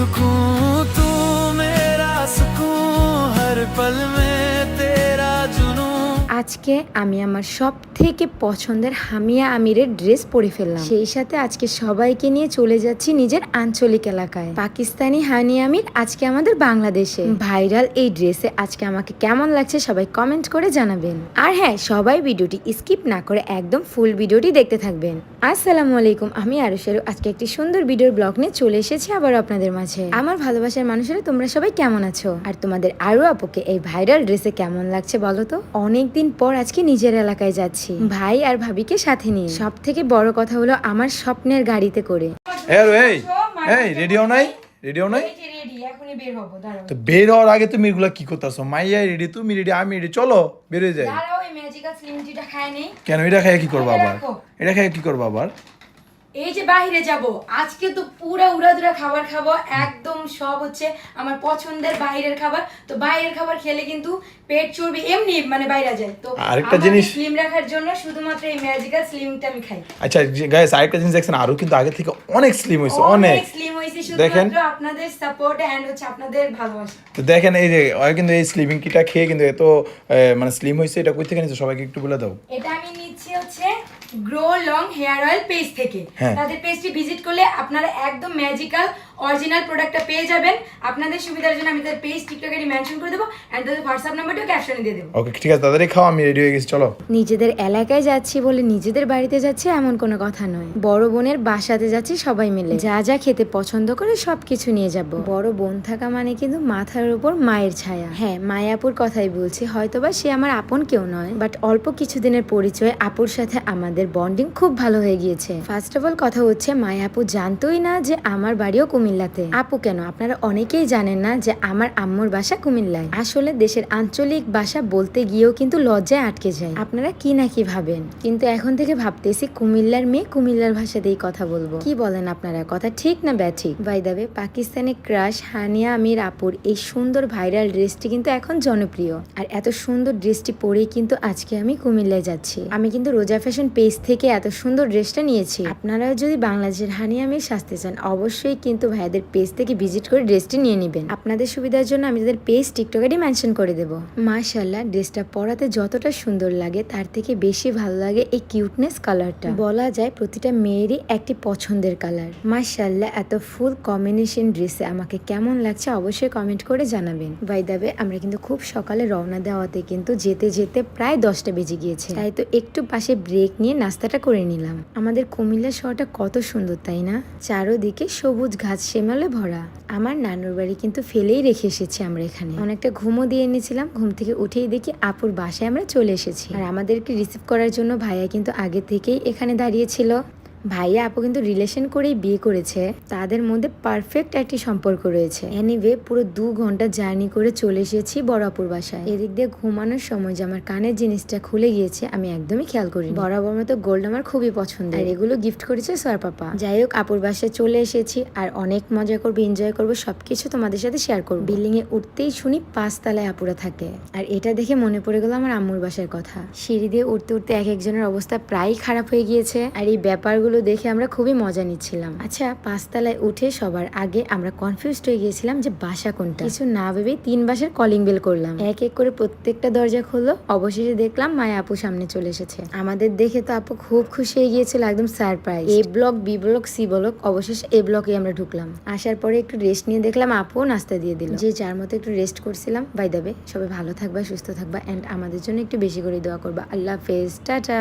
सुकून तू मेरा सुकून हर पल में আজকে আমি আমার সব থেকে পছন্দের হামিয়া আমিরের ড্রেস পরে ফেললাম। সেই সাথে আজকে সবাইকে নিয়ে চলে যাচ্ছি নিজের আঞ্চলিক এলাকায়। পাকিস্তানি হানি আমির আজকে আমাদের বাংলাদেশে। ভাইরাল এই ড্রেসে আজকে আমাকে কেমন লাগছে সবাই কমেন্ট করে জানাবেন। আর হ্যাঁ সবাই ভিডিওটি স্কিপ না করে একদম ফুল ভিডিওটি দেখতে থাকবেন। আসসালামু আলাইকুম, আমি আরও আরুষারু আজকে একটি সুন্দর ভিডিওর ব্লগ নিয়ে চলে এসেছি আবার আপনাদের মাঝে। আমার ভালোবাসার মানুষেরা তোমরা সবাই কেমন আছো? আর তোমাদের আরও আপুকে এই ভাইরাল ড্রেসে কেমন লাগছে বলো তো? অনেকদিন পর আজকে নিজের এলাকায় যাচ্ছি। ভাই আর ভাবিকে সাথে নিয়ে। সব থেকে বড় কথা হলো আমার স্বপ্নের গাড়িতে করে। এই রেডি হও নাই? রেডি হও নাই তো বের হওয়ার আগে তুমি এগুলো কি করতেছো? মাইয়া রেডি তুমি রেডি আমি রেডি চলো বেরোয় যাই। কেন এটা খাইয়া কি করব আবার? এটা খাইয়া কি করব আবার? এই যে বাইরে যাব আজকে তো পুরা উড়াদুরা খাবার খাব একদম সব হচ্ছে আমার পছন্দের বাইরের খাবার। তো বাইরের খাবার খেলে কিন্তু পেট চর্বি এমনি মানে বাইরে যায়। তো আরেকটা জিনিস- স্লিম রাখার জন্য শুধুমাত্র এই ম্যাজিক্যাল স্লিমটা আমি খাই। আচ্ছা গাইস আরেকটা জিনিস দেখছেন আরও কিন্তু আগে থেকে অনেক স্লিম হয়েছে অনেক স্লিম দেখেন। শুধুমাত্র আপনাদের সাপোর্ট এন্ড হচ্ছে আপনাদের ভালোবাসা। তো দেখেন এই যে ওরা কিন্তু এই স্লিমিং কিটা খেয়ে কিন্তু এত মানে স্লিম হইছে এটা কই থেকে নিচ্ছে সবাইকে একটু বলে দাও। এটা আমি নিচ্ছি হচ্ছে grow long hair oil page থেকে। হ্যাঁ। তাদের পেজটি ভিজিট করলে আপনারা একদম ম্যাজিক্যাল অরিজিনাল প্রোডাক্টটা পেয়ে যাবেন। আপনাদের সুবিধার জন্য আমি তাদের পেজ টিকটকে মেনশন করে দেবো এন্ড তাদের হোয়াটসঅ্যাপ নাম্বারটাও ক্যাপশনে দিয়ে দেবো। ওকে ঠিক আছে তাড়াতাড়ি খাও আমি রেডি হয়ে গেছি চলো। নিজেদের এলাকায় যাচ্ছি বলে নিজেদের বাড়িতে যাচ্ছি এমন কোনো কথা নয়। বড় বোনের বাসাতে যাচ্ছি সবাই মিলে। যা যা খেতে পছন্দ করে সবকিছু নিয়ে যাব। বড় বোন থাকা মানে কিন্তু মাথার উপর মায়ের ছায়া। হ্যাঁ মায়াপুর কথাই বলছি হয়তোবা সে আমার আপন কেউ নয় বাট অল্প কিছুদিনের পরিচয় আপুর সাথে আমাদের বন্ডিং খুব ভালো হয়ে গিয়েছে। ফার্স্ট অফ অল কথা হচ্ছে মায়া আপু, জানতোই না যে আমার বাড়িও কুমিল্লাতে। আপু কেন? আপনারা অনেকেই জানেন না যে আমার আম্মুর বাসা কুমিল্লায়। আসলে দেশের আঞ্চলিক ভাষা বলতে গিয়েও কিন্তু লজ্জায় আটকে যায়। আপনারা কি না কি ভাবেন? কিন্তু এখন থেকে ভাবতেছি কুমিল্লার মেয়ে কুমিল্লার ভাষাতেই কথা বলব। কি বলেন আপনারা? কথা ঠিক না ব্যাঠিক? By the way Pakistani crush, Hania Aamir আপুর এই সুন্দর ভাইরাল ড্রেসটি কিন্তু এখন জনপ্রিয়। আর এত সুন্দর ড্রেসটি পরেই কিন্তু আজকে আমি কুমিল্লায় যাচ্ছি। আমি কিন্তু রোজা ফ্যাশন পেজ থেকে এত সুন্দর ড্রেসটা নিয়েছি। আপনারা যদি বাংলাদেশের হানিয়া আমির সাজতে চান, অবশ্যই কিন্তু ভাইয়াদের পেজ থেকে ভিজিট করে ড্রেসটি নিয়ে নেবেন। আপনাদের সুবিধার জন্য আমি তাদের পেজ টিকটকেরই মেনশন করে দেবো। মাশাল্লাহ ড্রেসটা পরাতে যতটা সুন্দর লাগে, তার থেকে বেশি ভালো লাগে এই কিউটনেস কালারটা বলা যায় প্রতিটা মেয়েরই একটি পছন্দের কালার মাশাল্লাহ এত ফুল কম্বিনেশন ড্রেসে আমাকে কেমন লাগছে অবশ্যই কমেন্ট করে জানাবেন। বাই দাবে আমরা কিন্তু খুব সকালে রওনা দেওয়াতে কিন্তু যেতে যেতে প্রায় দশটা বেজে গিয়েছে। তাই তো একটু পাশে ব্রেক নিয়ে নাস্তাটা করে নিলাম। আমাদের কুমিল্লা শহরটা কত সুন্দর, তাই না? চারোদিকে সবুজ ঘাস সেমালে ভরা। আমার নানুর বাড়ি কিন্তু ফেলেই রেখে এসেছি আমরা এখানে। অনেকটা ঘুমও দিয়ে এনেছিলাম, ঘুম থেকে উঠেই দেখি আপুর বাসায় আমরা চলে এসেছি। আর আমাদেরকে রিসিভ করার জন্য ভাইয়া কিন্তু আগে থেকেই এখানে দাঁড়িয়েছিল ভাইয়া আপু কিন্তু রিলেশন করেই বিয়ে করেছে। তাদের মধ্যে পারফেক্ট একটি সম্পর্ক রয়েছে। এনিওয়ে পুরো দু ঘণ্টা জার্নি করে চলে এসেছি বড়াপুর বাসায়। এদিক দিয়ে ঘুমানোর সময় যে আমার কানের জিনিসটা খুলে গিয়েছে, আমি একদমই খেয়াল করি বরাবর মতো গোল্ড আমার খুবই পছন্দ আর এগুলো গিফট করেছে স্যার পাপা। যাই হোক, আপুর বাসায় চলে এসেছি আর অনেক মজা করব এনজয় করব, সবকিছু তোমাদের সাথে শেয়ার করব। বিল্ডিং এ উঠতেই শুনি পাঁচতলায় আপুরা থাকে। আর এটা দেখে মনে পড়ে গেল আমার আম্মুর বাসার কথা। সিঁড়ি দিয়ে উঠতে উঠতে এক একজনের অবস্থা প্রায় খারাপ হয়ে গিয়েছে। আর এই ব্যাপারগুলো দেখে আমরা খুবই মজা নিচ্ছিলাম। আচ্ছা পাঁচতলায় উঠে সবার আগে আমরা কনফিউজড হয়ে গিয়েছিলাম যে বাসা কোনটা। কিছু না ভেবেই তিন বাসার কলিং বেল করলাম। এক এক করে প্রত্যেকটা দরজা খুললো। অবশেষে দেখলাম মায়া আপু সামনে চলে এসেছে। আমাদের দেখে তো আপু খুব খুশি হয়ে গিয়েছিল, একদম surprise A block B block C block অবশেষে এ ব্লকে আমরা ঢুকলাম। আসার পরে একটু রেস্ট নিয়ে দেখলাম আপুও নাস্তা দিয়ে দিল। যে যার মতো একটু রেস্ট করছিলাম বাই দেবে সবাই ভালো থাকবা, সুস্থ থাকবা এন্ড আমাদের জন্য একটু বেশি করে দোয়া করবা। আল্লাহ হাফেজ, টাটা।